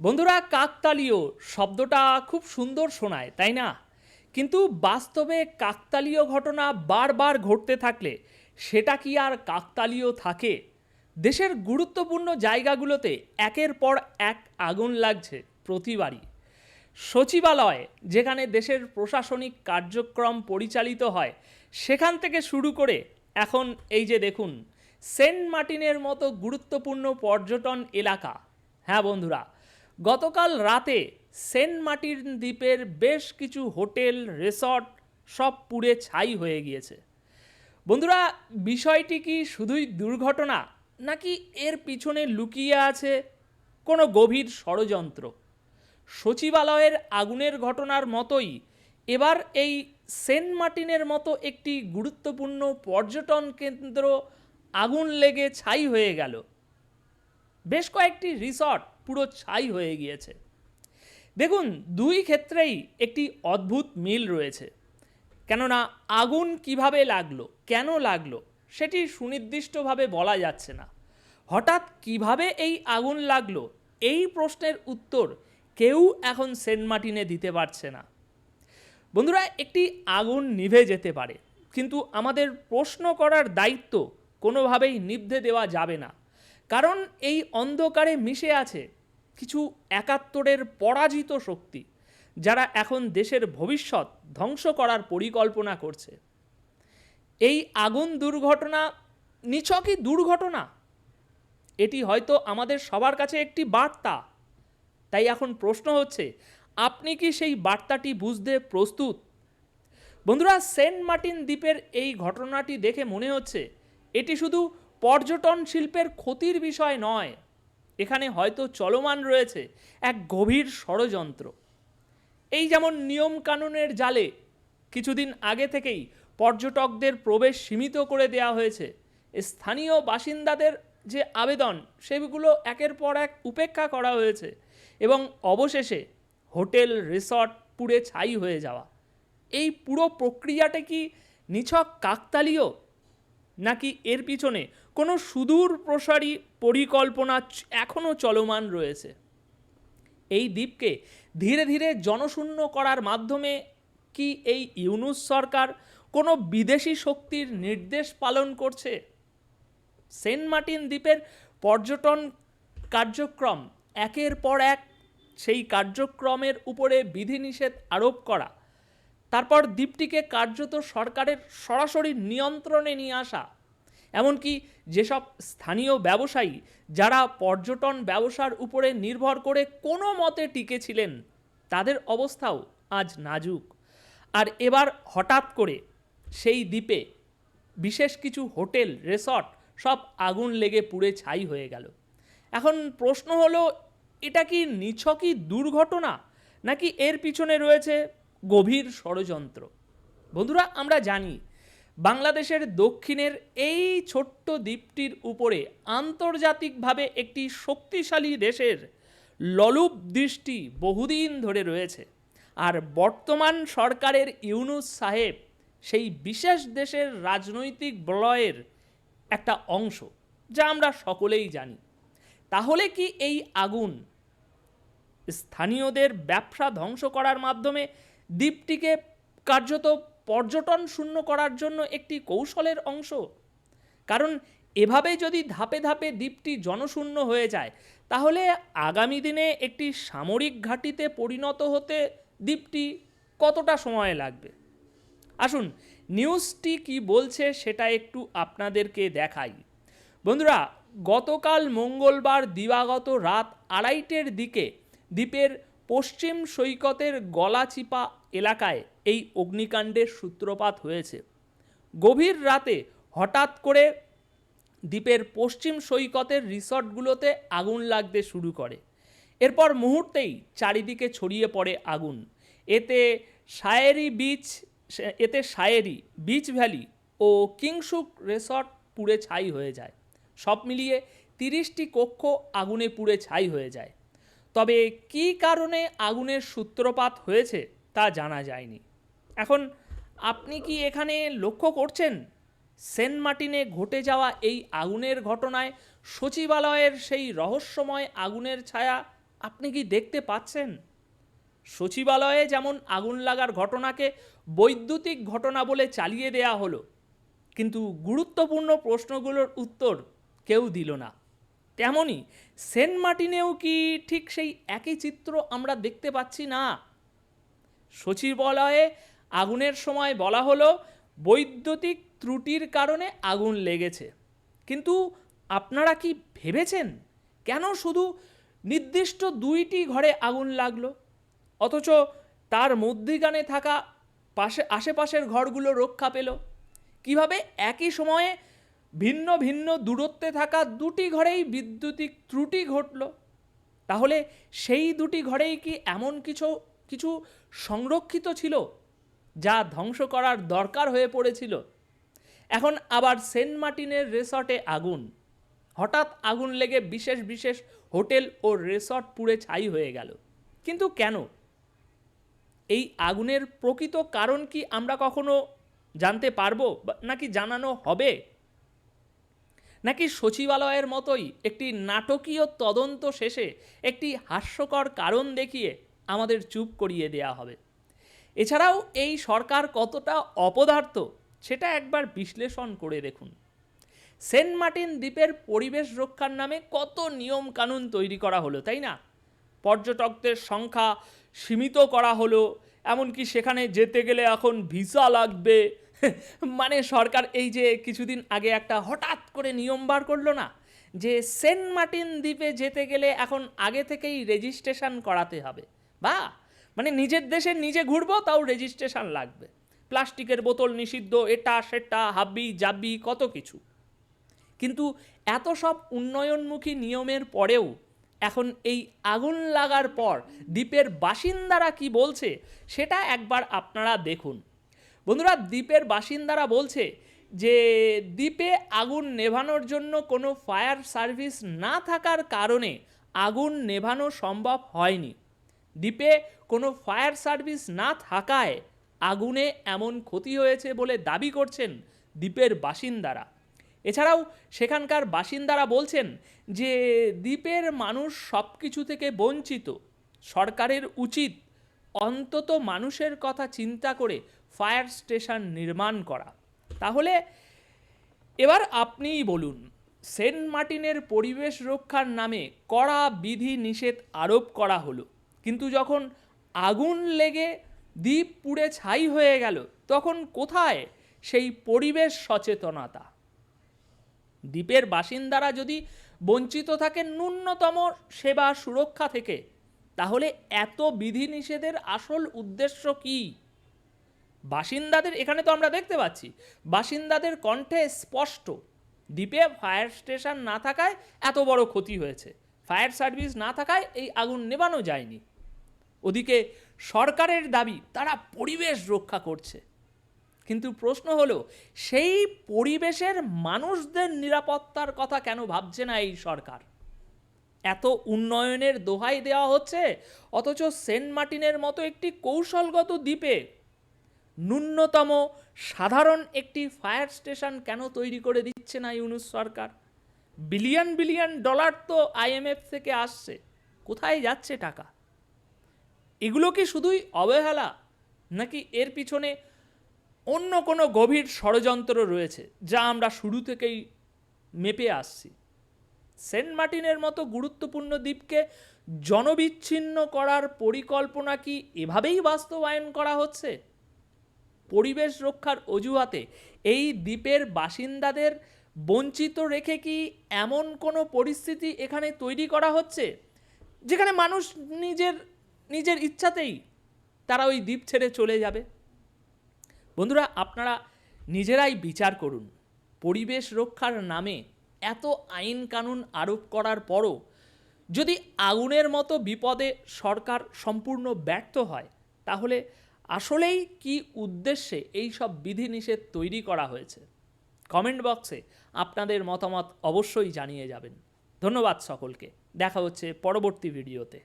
বন্ধুরা কাকতালীয় শব্দটা খুব সুন্দর শোনায়, তাই না? কিন্তু বাস্তবে কাকতালীয় ঘটনা বারবার ঘটতে থাকলে সেটা কি আর কাকতালীয় থাকে? দেশের গুরুত্বপূর্ণ জায়গাগুলোতে একের পর এক আগুন লাগছে প্রতিবারই। সচিবালয়, যেখানে দেশের প্রশাসনিক কার্যক্রম পরিচালিত হয়, সেখান থেকে শুরু করে এখন এই যে দেখুন, সেন্ট মার্টিনের মতো গুরুত্বপূর্ণ পর্যটন এলাকা। হ্যাঁ বন্ধুরা গতকাল রাতে সেন্ট মার্টিন দ্বীপের বেশ কিছু হোটেল, রিসর্ট সব পুড়ে ছাই হয়ে গিয়েছে। বন্ধুরা, বিষয়টি কি শুধুই দুর্ঘটনা, নাকি এর পিছনে লুকিয়ে আছে কোনো গভীর ষড়যন্ত্র? সচিবালয়ের আগুনের ঘটনার মতোই এবার এই সেন্ট মার্টিনের মতো একটি গুরুত্বপূর্ণ পর্যটন কেন্দ্র আগুন লেগে ছাই হয়ে গেল। বেশ কয়েকটি রিসর্ট পুরো ছাই হয়ে গিয়েছে। দেখুন, দুই ক্ষেত্রেই একটি অদ্ভুত মিল রয়েছে। কেননা আগুন কীভাবে লাগল, কেন লাগল, সেটি সুনির্দিষ্টভাবে বলা যাচ্ছে না। হঠাৎ কীভাবে এই আগুন লাগল, এই প্রশ্নের উত্তর কেউ এখন সেন্ট মার্টিনে দিতে পারছে না। বন্ধুরা, একটি আগুন নিভে যেতে পারে, কিন্তু আমাদের প্রশ্ন করার দায়িত্ব কোনোভাবেই নিভে দেওয়া যাবে না। কারণ এই অন্ধকারে মিশে আছে কিছু একাত্তরের পরাজিত শক্তি, যারা এখন দেশের ভবিষ্যৎ ধ্বংস করার পরিকল্পনা করছে। এই আগুন দুর্ঘটনা নিছকই দুর্ঘটনা। এটি হয়তো আমাদের সবার কাছে একটি বার্তা। তাই এখন প্রশ্ন হচ্ছে, আপনি কি সেই বার্তাটি বুঝতে প্রস্তুত? বন্ধুরা, সেন্ট মার্টিন দ্বীপের এই ঘটনাটি দেখে মনে হচ্ছে, এটি শুধু পর্যটন শিল্পের ক্ষতির বিষয় নয় এখানে হয়তো চলমান রয়েছে এক গভীর ষড়যন্ত্র। এই যেমন নিয়ম কানুনের জালে কিছুদিন আগে থেকেই পর্যটকদের প্রবেশ সীমিত করে দেওয়া হয়েছে, স্থানীয় বাসিন্দাদের যে আবেদন সেগুলো একের পর এক উপেক্ষা করা হয়েছে এবং অবশেষে হোটেল, রিসর্ট পুড়ে ছাই হয়ে যাওয়া। এই পুরো প্রক্রিয়াটা কি নিছক কাকতালীয়, নাকি এর পিছনে কোনো সুদূর প্রসারী পরিকল্পনা এখনও চলমান রয়েছে। এই দ্বীপকে ধীরে ধীরে জনশূন্য করার মাধ্যমে কি এই ইউনুস সরকার কোনো বিদেশি শক্তির নির্দেশ পালন করছে? সেন্ট মার্টিন দ্বীপের পর্যটন কার্যক্রম একের পর এক সেই কার্যক্রমের উপরে বিধিনিষেধ আরোপ করা। তারপর দ্বীপটিকে কার্যত সরকারের সরাসরি নিয়ন্ত্রণে নিয়ে আসা। এমনকি যেসব স্থানীয় ব্যবসায়ী যারা পর্যটন ব্যবসার উপরে নির্ভর করে কোনো মতে টিকেছিলেন, তাদের অবস্থাও আজ নাজুক। আর এবার হঠাৎ করে সেই দ্বীপে বিশেষ কিছু হোটেল, রিসর্ট সব আগুন লেগে পুড়ে ছাই হয়ে গেল। এখন প্রশ্ন হলো, এটা কি নিছকই দুর্ঘটনা, নাকি এর পিছনে রয়েছে গভীর ষড়যন্ত্র? বন্ধুরা, আমরা জানি বাংলাদেশের দক্ষিণের এই ছোট্ট দ্বীপটির উপরে আন্তর্জাতিকভাবে একটি শক্তিশালী দেশের ললুপ দৃষ্টি বহুদিন ধরে রয়েছে। আর বর্তমান সরকারের ইউনুস সাহেব সেই বিশেষ দেশের রাজনৈতিক বলয়ের একটা অংশ, যা আমরা সকলেই জানি। তাহলে কি এই আগুন স্থানীয়দের ব্যবসা ধ্বংস করার মাধ্যমে দ্বীপটিকে কার্যত পর্যটন শূন্য করার জন্য একটি কৌশলের অংশ। কারণ এভাবে যদি ধাপে ধাপে দ্বীপটি জনশূন্য হয়ে যায়, তাহলে আগামী দিনে একটি সামরিক ঘাঁটিতে পরিণত হতে দ্বীপটি কতটা সময় লাগবে? আসুন, নিউজটি কি বলছে সেটা একটু আপনাদেরকে দেখাই। বন্ধুরা, গতকাল মঙ্গলবার দিবাগত রাত আড়াইটের দিকে দ্বীপের পশ্চিম সৈকতের গলাচিপা এলাকায় এই অগ্নিকাণ্ডের সূত্রপাত হয়েছে। গভীর রাতে হঠাৎ করে দ্বীপের পশ্চিম সৈকতের রিসর্টগুলোতে আগুন লাগতে শুরু করে। এরপর মুহূর্তেই চারিদিকে ছড়িয়ে পড়ে আগুন। এতে শায়েরি বিচ, এতে শায়েরি বিচ ভ্যালি ও কিংসুক রিসর্ট পুড়ে ছাই হয়ে যায়। সব মিলিয়ে তিরিশটি কক্ষ আগুনে পুড়ে ছাই হয়ে যায়। তবে কী কারণে আগুনের সূত্রপাত হয়েছে? তা জানা যায়নি। এখন আপনি কি এখানে লক্ষ্য করছেন? সেন্ট মার্টিনে ঘটে যাওয়া এই আগুনের ঘটনায় সচিবালয়ের সেই রহস্যময় আগুনের ছায়া আপনি কি দেখতে পাচ্ছেন? সচিবালয়ে যেমন আগুন লাগার ঘটনাকে বৈদ্যুতিক ঘটনা বলে চালিয়ে দেয়া হলো, কিন্তু গুরুত্বপূর্ণ প্রশ্নগুলোর উত্তর কেউ দিল না। তেমনই সেন্ট মার্টিনেও কি ঠিক সেই একই চিত্র আমরা দেখতে পাচ্ছি না? সচিবালয়ে আগুনের সময় বলা হলো, বৈদ্যুতিক ত্রুটির কারণে আগুন লেগেছে। কিন্তু আপনারা কি ভেবেছেন? কেন শুধু নির্দিষ্ট দুইটি ঘরে আগুন লাগল? অথচ তার মধ্যিখানে থাকা পাশে, আশেপাশের ঘরগুলো রক্ষা পেল। কীভাবে একই সময়ে ভিন্ন ভিন্ন দূরত্বে থাকা দুটি ঘরেই বিদ্যুতিক ত্রুটি ঘটল? তাহলে সেই দুটি ঘরেই কি এমন কিছু কিছু সংরক্ষিত ছিল যা ধ্বংস করার দরকার হয়ে পড়েছিল। এখন আবার সেন্ট মার্টিনের রিসর্টে আগুন। হঠাৎ আগুন লেগে বিশেষ বিশেষ হোটেল ও রেসর্ট পুড়ে ছাই হয়ে গেল। কিন্তু কেন? এই আগুনের প্রকৃত কারণ কি আমরা কখনো জানতে পারব নাকি জানানো হবে? নাকি সচিবালয়ের মতোই একটি নাটকীয় তদন্ত শেষে একটি হাস্যকর কারণ দেখিয়ে আমাদের চুপ করিয়ে দেয়া হবে। এছাড়াও এই সরকার কতটা অপদার্থ, সেটা একবার বিশ্লেষণ করে দেখুন। সেন্ট মার্টিন দ্বীপের পরিবেশ রক্ষার নামে কত নিয়ম কানুন তৈরি করা হলো, তাই না? পর্যটকদের সংখ্যা সীমিত করা হলো, এমনকি সেখানে যেতে গেলে এখন ভিসা লাগবে। মানে সরকার এই যে কিছুদিন আগে একটা হঠাৎ করে নিয়ম বার করল না, যে সেন্ট মার্টিন দ্বীপে যেতে গেলে এখন আগে থেকেই রেজিস্ট্রেশন করাতে হবে। বা মানে নিজের দেশে নিজে ঘুরবো, তাও রেজিস্ট্রেশন লাগবে। প্লাস্টিকের বোতল নিষিদ্ধ, এটা, সেটা হাব্বি জাব্বি কত কিছু। কিন্তু এত সব উন্নয়নমুখী নিয়মের পরেও এখন এই আগুন লাগার পর দ্বীপের বাসিন্দারা কি বলছে, সেটা একবার আপনারা দেখুন। বন্ধুরা, দ্বীপের বাসিন্দারা বলছে যে, দ্বীপে আগুন নেভানোর জন্য কোনো ফায়ার সার্ভিস না থাকার কারণে আগুন নেভানো সম্ভব হয়নি। দ্বীপে কোনো ফায়ার সার্ভিস না থাকায় আগুনে এমন ক্ষতি হয়েছে বলে দাবি করছেন দ্বীপের বাসিন্দারা। এছাড়াও সেখানকার বাসিন্দারা বলছেন যে দ্বীপের মানুষ সব কিছু থেকে বঞ্চিত। সরকারের উচিত অন্তত মানুষের কথা চিন্তা করে ফায়ার স্টেশন নির্মাণ করা। তাহলে এবার আপনিই বলুন, সেন্ট মার্টিনের পরিবেশ রক্ষার নামে কড়া বিধি নিষেধ আরোপ করা হলো। কিন্তু যখন আগুন লেগে দ্বীপ পুড়ে ছাই হয়ে গেল, তখন কোথায় সেই পরিবেশ সচেতনতা? দ্বীপের বাসিন্দারা যদি বঞ্চিত থাকে ন্যূনতম সেবা সুরক্ষা থেকে, তাহলে এত বিধিনিষেধের আসল উদ্দেশ্য কি? বাসিন্দাদের, এখানে তো আমরা দেখতে পাচ্ছি, বাসিন্দাদের কণ্ঠে স্পষ্ট, দ্বীপে ফায়ার স্টেশন না থাকায় এত বড় ক্ষতি হয়েছে। ফায়ার সার্ভিস না থাকায় এই আগুন নেভানো যায়নি। ওদিকে সরকারের দাবি, তারা পরিবেশ রক্ষা করছে। কিন্তু প্রশ্ন হলো, সেই পরিবেশের মানুষদের নিরাপত্তার কথা কেন ভাবছে না এই সরকার? এত উন্নয়নের দোহাই দেওয়া হচ্ছে, অথচ সেন্ট মার্টিনের মতো একটি কৌশলগত দ্বীপে ন্যূনতম সাধারণ একটি ফায়ার স্টেশন কেন তৈরি করে দিচ্ছে না ইউনুস সরকার? বিলিয়ন বিলিয়ন ডলার তো আইএমএফ থেকে আসছে। কোথায় যাচ্ছে টাকা? এগুলো কি শুধুই অবহেলা, নাকি এর পিছনে অন্য কোনো গভীর ষড়যন্ত্র রয়েছে যা আমরা শুরু থেকেই মেপে আসছি? সেন্ট মার্টিনের মতো গুরুত্বপূর্ণ দ্বীপকে জনবিচ্ছিন্ন করার পরিকল্পনা কি এভাবেই বাস্তবায়ন করা হচ্ছে? পরিবেশ রক্ষার অজুহাতে এই দ্বীপের বাসিন্দাদের বঞ্চিত রেখে কি এমন কোনো পরিস্থিতি এখানে তৈরি করা হচ্ছে? যেখানে মানুষ নিজের নিজের ইচ্ছাতেই তারা ওই দ্বীপ ছেড়ে চলে যাবে? বন্ধুরা, আপনারা নিজেরাই বিচার করুন। পরিবেশ রক্ষার নামে এত আইন কানুন আরোপ করার পরও যদি আগুনের মতো বিপদে সরকার সম্পূর্ণ ব্যর্থ হয়, তাহলে আসলেই কি উদ্দেশ্যে এই সব বিধিনিষেধ তৈরি করা হয়েছে? কমেন্ট বক্সে আপনাদের মতামত অবশ্যই জানিয়ে যাবেন। ধন্যবাদ সকলকে। দেখা হচ্ছে পরবর্তী ভিডিওতে।